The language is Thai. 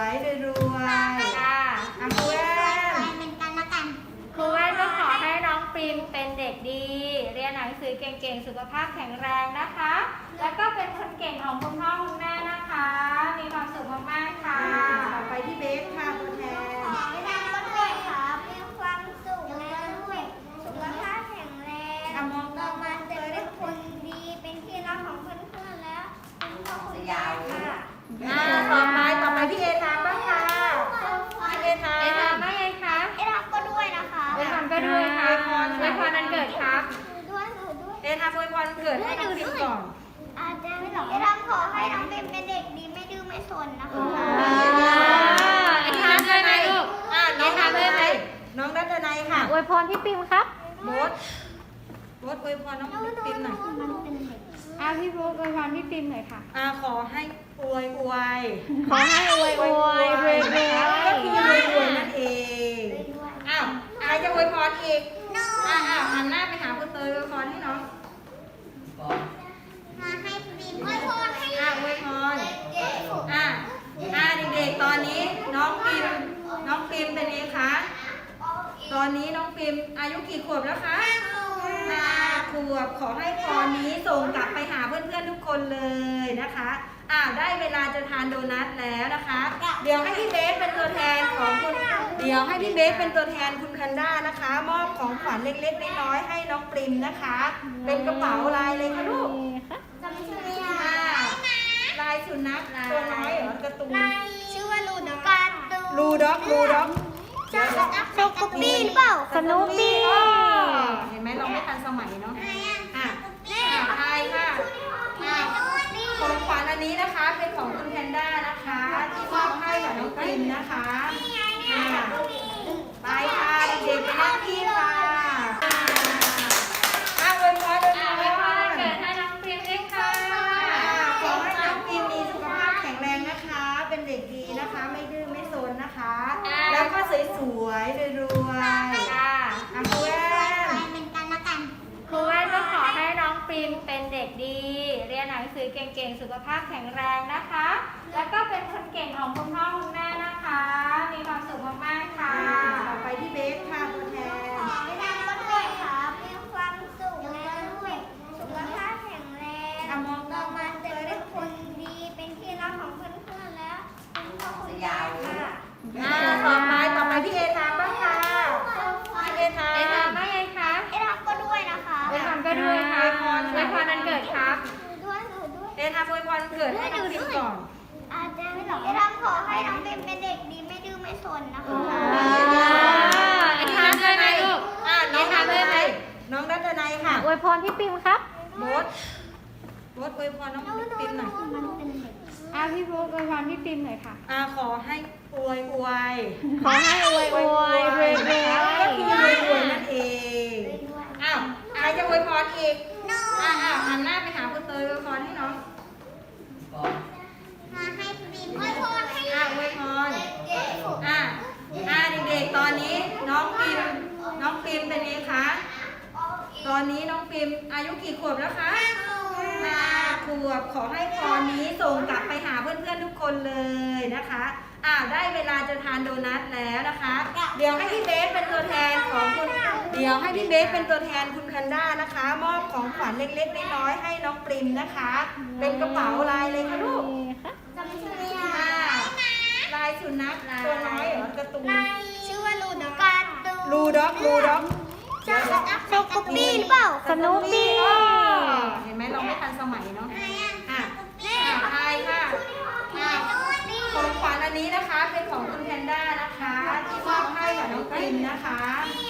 สวยๆรวยๆค่ะอะครูแอนเหมือนกันละกันครูแว่นก็ขอให้น้องพิมพ์เป็นเด็กดี เรียนหนังสือเก่งๆ สุขภาพแข็งแรงนะคะ แล้วก็เป็นคนเก่งของคุณพ่อคุณแม่นะคะ มีความสุขมากๆค่ะ ต่อไปที่เบสค่ะตัวแทนขอให้ท่านด้วยครับมีความสุขและด้วยสุขภาพแข็งแรงอะมองต่อมาจะเป็นคนดีเป็นที่รักของเพื่อนๆและคุณพ่อคุณแม่ค่ะอ่าต่อไป กิดให้น้องพิมก่อน อาจจะไม่หรอกไอ้ทำขอให้น้องเป็นเป็นเด็กดีไม่ดื้อไม่ซนนะคะเอทามด้วยไหมลูกอ่าน้องดัตนัยน้องดัตนัยค่ะอวยพรพี่ปิมครับโบสโบสอวยพรน้องพิมหน่อยมันเป็นเด็กอาพี่บุ๊กอวยพรพี่ปิมหน่อยค่ะอ่าขอให้อวยอวยขอให้อวยอวยรวยรวย ก็คือรวยรวยนั่นเอง ด้วย อ้าวใครจะอวยพรอีกอ้าวอ้าวหันหน้าไปหาคุณเตยอวยพรให้น้อง ก่อน มาให้ปีนไม่พอให้ อ่าอวยพร เด็ก อ่าอ่าเด็กๆตอนนี้น้องปิมน้องปิมเป็นไงคะตอนนี้น้องปิ มอายุกี่ขวบแล้วคะห้าขวบขอให้พรนี้ส่งกลับไปหาเพื่อนๆทุกคนเลยนะคะอ่าได้เวลาจะทานโดนัทแล้วนะคะ เดี๋ยวให้พี่เบสเป็นตัวแทนของคุณเดี๋ยวให้พี่เบสเป็นตัวแทนคุณคันด้านะคะ มอบของขวัญเล็กๆน้อยๆให้น้องปริมนะคะ เป็นกระเป๋าลายเลยค่ะลูกจำชื่อไม่ค่ะได้ลายสุนัขตัวน้อยเหรอการ์ตูนชื่อว่าลูดการ์ตูนรูด็อกรูด็อก ใช่โชกุปปี้หรือเปล่าสนุปปี้เห็นไหมเราไม่ทันสมัยเนาะอะแม่อะทายค่ะอะของขวัญอันนี้นะคะ เป็นของคุณแพนด้านะคะ ที่มอบให้กับน้องปริมนะคะอะไปค่ะเด็กๆไปนั่งที่ค่ะอะอวยพรอวยพ อวยพรวัน ร เกิดให้น้องพิมด้วยค่ะ ขอให้น้องพิมมีสุขภาพแข็งแรงนะคะ เป็นเด็กดีนะคะ ไม่ดื้อไม่ซนนะคะ แล้วก็สวยๆรวยๆ ค่ะ อะครูแอน เหมือนกันละกัน ครูแว่นก็ขอให้น้องปิมเป็นเด็กดี เรีย นังสือเก่งๆ สุขภาพแข็งแรงนะคะ แล้วก็เป็นคนเก่งของคุณพ่อคุณแม่นะคะ มีความสุขมากๆค่ะ ต่อไปที่เบสค่ะตัวแทน ขอให้ท่านด้วยครับมีความสุขและด้วยสุขภาพแข็งแรง อะมอง ต่อมาจะเป็นคนดีเป็นที่รักของเพื่อนๆและคุณพ่อคุณแม่ค่ะ อ่าต่อไปต่อไปพี่เอทามบ้างค่ะพี่เอทาม เอทามว่าไงคะ ไอ้ทำก็ด้วยนะคะ เอทามก็ด้วยค่ะอวยพรวันเกิดครับ หนูด้วยหนูด้วย เอ ทามอวยพรเกิดให้น้องพิมก่อน อาจจะไม่หรอกไอ้ทำขอให้น้องเป็นเป็นเด็กดีไม่ดื้อไม่ซนนะคะอทามด้วยไหมลูกน้องดัตนัยน้องดัตนัยค่ะอวยพรพี่ปิมครับโบสโบสอวยพรน้องพิมหน่อยมันเป็นเด็กอาพี่โบุ๊กอวยพรพี่ปิมหน่อยค่ะอ่าขอให้อวยอวย ขอให้อวยอวยรวยรวย ก็คือรวยรวยนั่นเอง ด้วย อ้าวใครจะอวยพรอีกอ้าวอ้าวหันหน้าไปหาคุณเตยอวยพรให้น้อง ก่อน ข กี่ขวบแล้วคะห้าขวบขอให้พรนี้ส่งกลับไปหาเพื่อนๆทุกคนเลยนะคะอ่าได้เวลาจะทานโดนัทแล้วนะคะ เดี๋ยวให้พี่เบสเป็นตัวแทนของคุณเดี๋ยวให้พี่เบสเป็นตัวแทนคุณแพนด้านะคะ มอบของขวัญเล็กๆน้อยๆให้น้องปริมนะคะ เป็นกระเป๋าลายเลยค่ะลูกจำชื่อไม่ค่ะได้ลายสุนัขตัวน้อยเหรอการ์ตูนชื่อว่าลูดการ์ตูนลูด็อกลูด็อกใช่โซกุ ปปี้หรือเปล่าสนุปปี้เห็นไหมเราไม่ทันสมัยเนาะอะอะทายค่ะอะของขวัญอันนี้นะคะ เป็นของคุณแพนด้านะคะ ที่มอบให้กับน้องปริมนะคะอะไปค่ะเด็กๆไปนั่งที่ค่ะ